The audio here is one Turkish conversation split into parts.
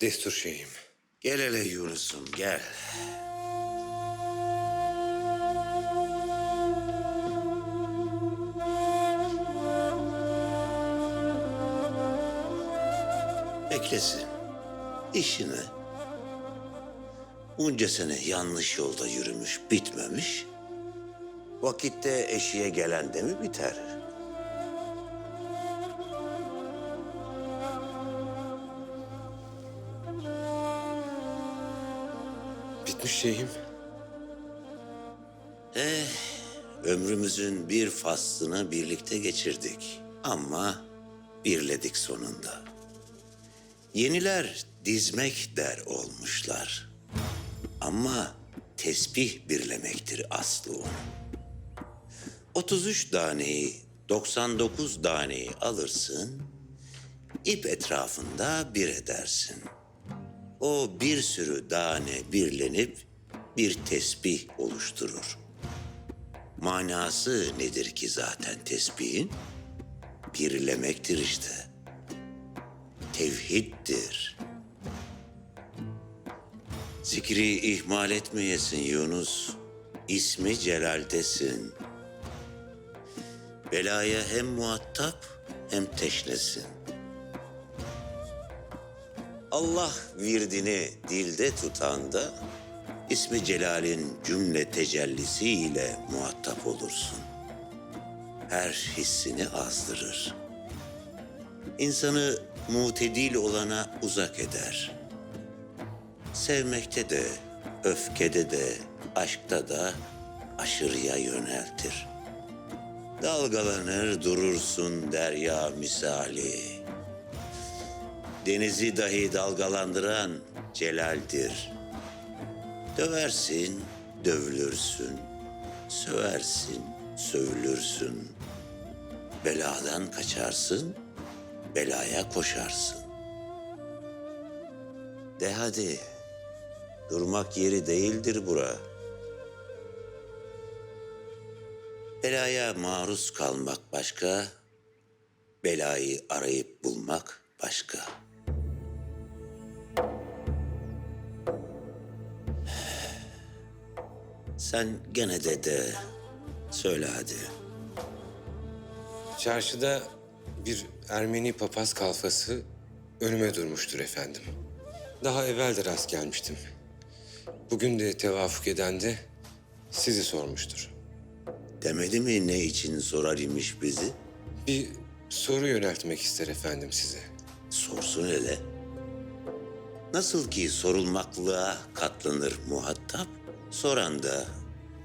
Destur şeyhim. Gel hele Yunus'um gel. Beklesin. İşini. Bunca sene yanlış yolda yürümüş, bitmemiş. Vakitte eşiğe gelen de mi biter? Bitmiş şeyhim. Ömrümüzün bir faslını birlikte geçirdik ama birledik sonunda. Yeniler dizmek der olmuşlar. Ama tesbih birlemektir aslı onun. 33 taneyi, 99 taneyi alırsın, ip etrafında bir edersin. O bir sürü tane birlenip bir tesbih oluşturur. Manası nedir ki zaten tesbihin? Birlemektir işte. Tevhiddir. Zikri ihmal etmeyesin Yunus. İsmi celaldesin. Belaya hem muhatap hem teşnesin. Allah virdini dilde tutan da ismi Celal'in cümle tecellisiyle muhatap olursun. Her hissini azdırır. İnsanı mutedil olana uzak eder. Sevmekte de, öfkede de, aşkta da aşırıya yöneltir. Dalgalanır durursun derya misali. Denizi dahi dalgalandıran Celal'dir. Döversin, dövülürsün. Söversin, sövülürsün. Beladan kaçarsın, belaya koşarsın. De hadi, durmak yeri değildir bura. Belaya maruz kalmak başka, belayı arayıp bulmak başka. Sen gene de de söyle hadi. Çarşıda bir Ermeni papaz kalfası önüme durmuştur efendim. Daha evvel de rast gelmiştim. Bugün de tevafuk eden de sizi sormuştur. Demedi mi ne için sorar imiş bizi? Bir soru yöneltmek ister efendim size. Sorsun hele. Nasıl ki sorulmaklığa katlanır muhatap, soran da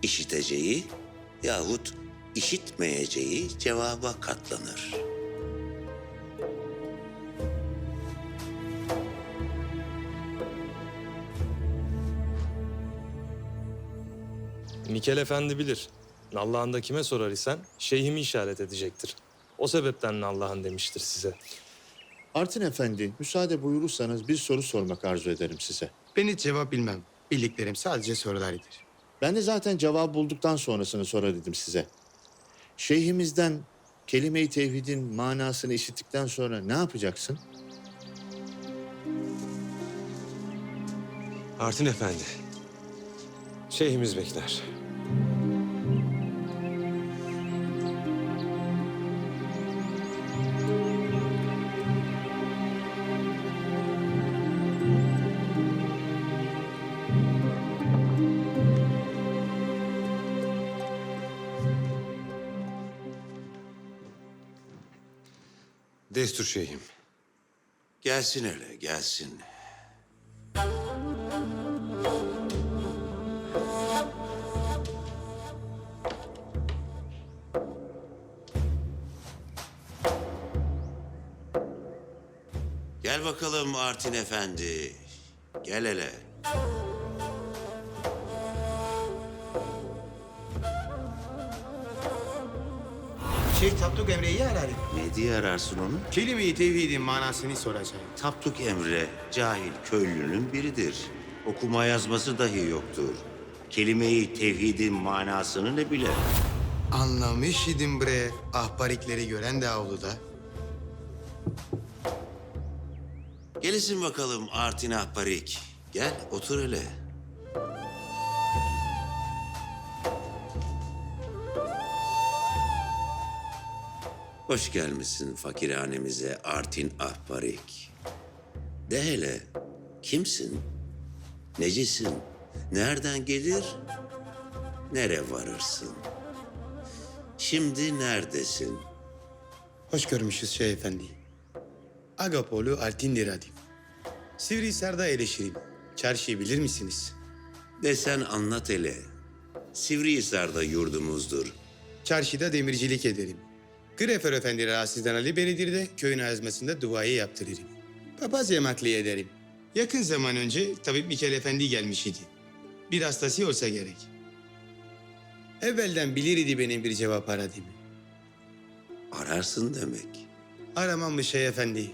işiteceği yahut işitmeyeceği cevaba katlanır. Mikel Efendi bilir. Nallah'ın da kime sorar isen şeyhimi işaret edecektir. O sebepten Nallah'ın demiştir size. Artin Efendi, müsaade buyurursanız bir soru sormak arzu ederim size. Ben hiç cevap bilmem. Bildiklerim sadece sorulardır. Ben de zaten cevabı bulduktan sonrasını sorar dedim size. Şeyhimizden kelime-i tevhidin manasını işittikten sonra ne yapacaksın? Artin Efendi. Şeyhimiz bekler. Destur şeyhim. Gelsin hele, gelsin. Gel bakalım Artin Efendi. Gel hele. Şeyh Tapduk Emre'yi arar. Ne diye ararsın onu? Kelime-i tevhidin manasını soracağım. Tapduk Emre, cahil köylünün biridir. Okuma yazması dahi yoktur. Kelime-i tevhidin manasını ne bilir? Anlamış idim bre. Ahbarikleri gören de avluda. Gelisin bakalım Artin Ahbarik. Gel otur hele. Hoş gelmişsin fakirhanemize Artin Ahbarik. De hele kimsin? Necisin? Nereden gelir? Nere varırsın? Şimdi neredesin? Hoş görmüşüz Şeyh Efendi. Agapoğlu Altin Diradim. Sivrihisar'da eleşirim. Çarşıyı bilir misiniz? Desen anlat hele. Sivrihisar'da yurdumuzdur. Çarşıda demircilik ederim. Grefer Efendi rahatsızdan Ali benidir de köyün azmasında duayı yaptırırım. Papaz yemakli ederim. Yakın zaman önce tabip Mikel Efendi gelmiş idi. Bir hastası olsa gerek. Evvelden bilir idi benim bir cevap aradığımı. Ararsın demek. Aramam mı Şeyh Efendi?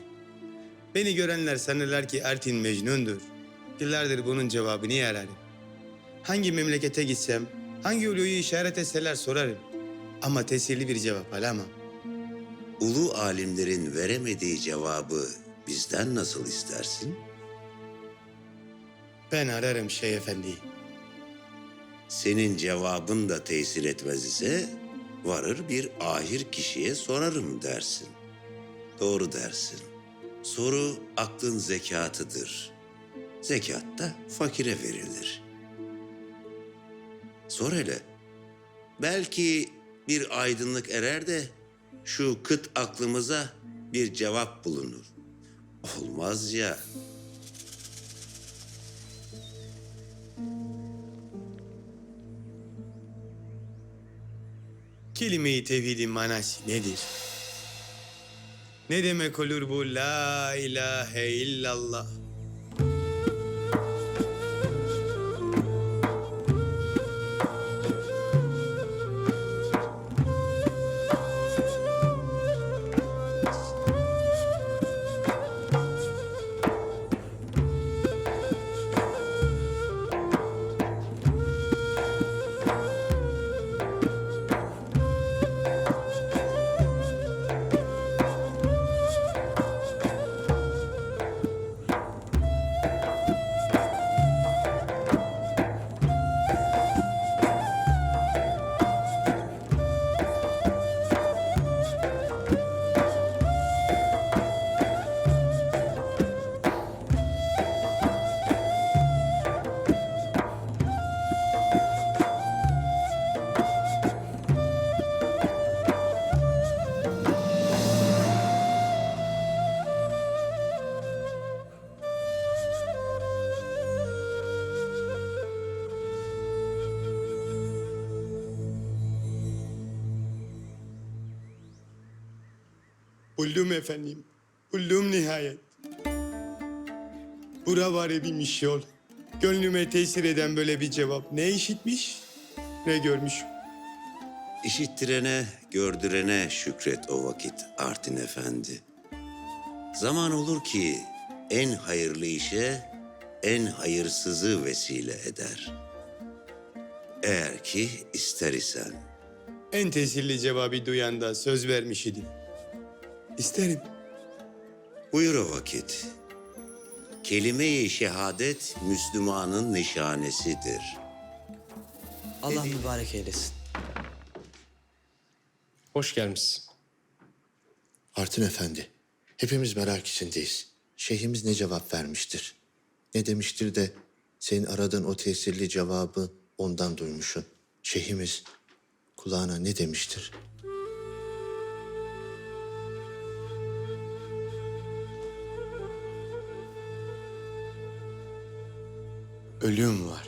Beni görenler sanırlar ki Ertin Mecnun'dur. Yıllardır bunun cevabını ararım. Hangi memlekete gitsem, hangi uluyu işaret etseler sorarım. Ama tesirli bir cevap alamam. Ulu alimlerin veremediği cevabı bizden nasıl istersin? Ben ararım Şeyh Efendi. Senin cevabın da tesir etmez ise varır bir ahir kişiye sorarım dersin. Doğru dersin. Soru aklın zekatıdır. Zekat da fakire verilir. Sor hele. Belki bir aydınlık erer de şu kıt aklımıza bir cevap bulunur. Olmaz ya. Kelime-i tevhidin manası nedir? Ne demek olur bu la ilahe illallah? Buldum efendim. Buldum nihayet. Bura var bir yol. Gönlüme tesir eden böyle bir cevap. Ne işitmiş, ne görmüş. İşittirene, gördürene şükret o vakit Artin Efendi. Zaman olur ki en hayırlı işe en hayırsızı vesile eder. Eğer ki ister isen. En tesirli cevabı duyan da söz vermiş idim. İsterim. Buyur o vakit. Kelime-i şehadet Müslümanın nişanesidir. Allah mübarek eylesin. Hoş gelmişsin. Artin Efendi, hepimiz merak içindeyiz. Şeyhimiz ne cevap vermiştir? Ne demiştir de senin aradığın o tesirli cevabı ondan duymuşsun. Şeyhimiz kulağına ne demiştir? Ölüm var.